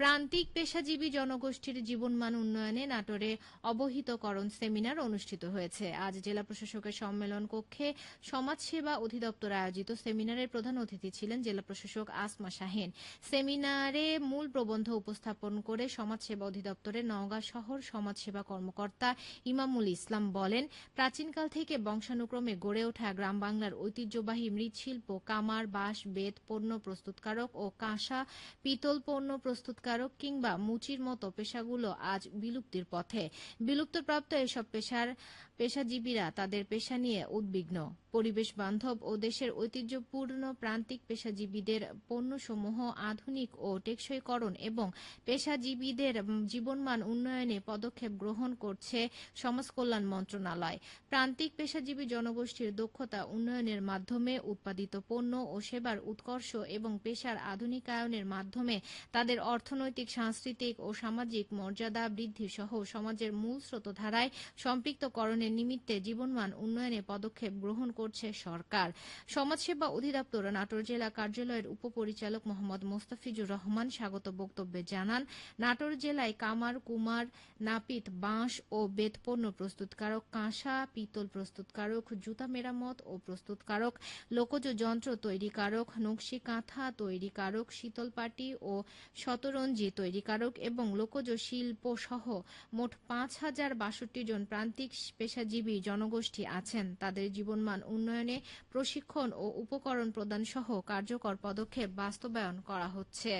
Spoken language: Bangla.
প্রান্তিক পেশাজীবী জনগোষ্ঠীর জীবনমান উন্নয়নে নাটোরে অবহিতকরণ সেমিনার অনুষ্ঠিত হয়েছে। আজ জেলা প্রশাসকের সম্মেলন কক্ষে সমাজসেবা অধিদপ্তর আয়োজিত সেমিনারের প্রধান অতিথি ছিলেন জেলা প্রশাসক আসমা শাহেন। সেমিনারে মূল প্রবন্ধ উপস্থাপন করে সমাজসেবা অধিদপ্তরের নওগাঁ শহর সমাজসেবা কর্মকর্তা ইমামুল ইসলাম বলেন, প্রাচীনকাল থেকে বংশানুক্রমে গড়ে ওঠা গ্রাম বাংলার ঐতিহ্যবাহী মৃৎশিল্প, কামার, বাঁশ, বেত, পণ্য প্রস্তুতকারক ও কাঁসা, পিতল পণ্য প্রস্তুতকারক কিংবা মুচির মতো পেশাগুলো আজ বিলুপ্তির পথে। বিলুপ্তপ্রাপ্ত এসব পেশার পেশাজীবীরা তাদের পেশা নিয়ে উদ্বিগ্ন। পরিবেশ বান্ধব ও দেশের ঐতিহ্যপূর্ণ প্রান্তিক পেশাজীবীদের পণ্যসমূহ আধুনিক ও টেকসইকরণ এবং পেশাজীবীদের জীবনমান উন্নয়নে পদক্ষেপ গ্রহণ করছে সমাজ কল্যাণ মন্ত্রণালয়। প্রান্তিক পেশাজীবী জনগোষ্ঠীর দক্ষতা উন্নয়নের মাধ্যমে উৎপাদিত পণ্য ও সেবার উৎকর্ষ এবং পেশার আধুনিকায়নের মাধ্যমে তাদের অর্থনৈতিক, সাংস্কৃতিক ও সামাজিক মর্যাদা বৃদ্ধি সহ সমাজের মূল স্রোতধারায় সম্পৃক্তকরণের নিমিত্তে জীবনমান উন্নয়নে পদক্ষেপ গ্রহণ করছে সরকার। সমাজসেবা অধিদপ্তর নাটোর জেলা কার্যালয়ের উপপরিচালক মোহাম্মদ মোস্তাফিজুর রহমান স্বাগত বক্তব্যে জানান, নাটোর জেলায় কামার, কুমার, নাপিত, বাঁশ ও বেত পণ্য প্রস্তুতকারক, কাঁসা, পিতল প্রস্তুতকারক, জুতা মেরামত ও প্রস্তুতকারক, লোকজ যন্ত্র তৈরিকারক, নকশি কাঁথা তৈরিকারক শীতলপাটি ও শতরঞ্জি তৈরিকারক এবং লোকজ শিল্প সহ মোট পাঁচ হাজার বাষট্টি জন প্রান্তিক পেশাজীবী জনগোষ্ঠী আছেন। তাদের জীবনমান উন্নয়নে প্রশিক্ষণ ও উপকরণ প্রদানসহ কার্যকর পদক্ষেপ বাস্তবায়ন করা হচ্ছে।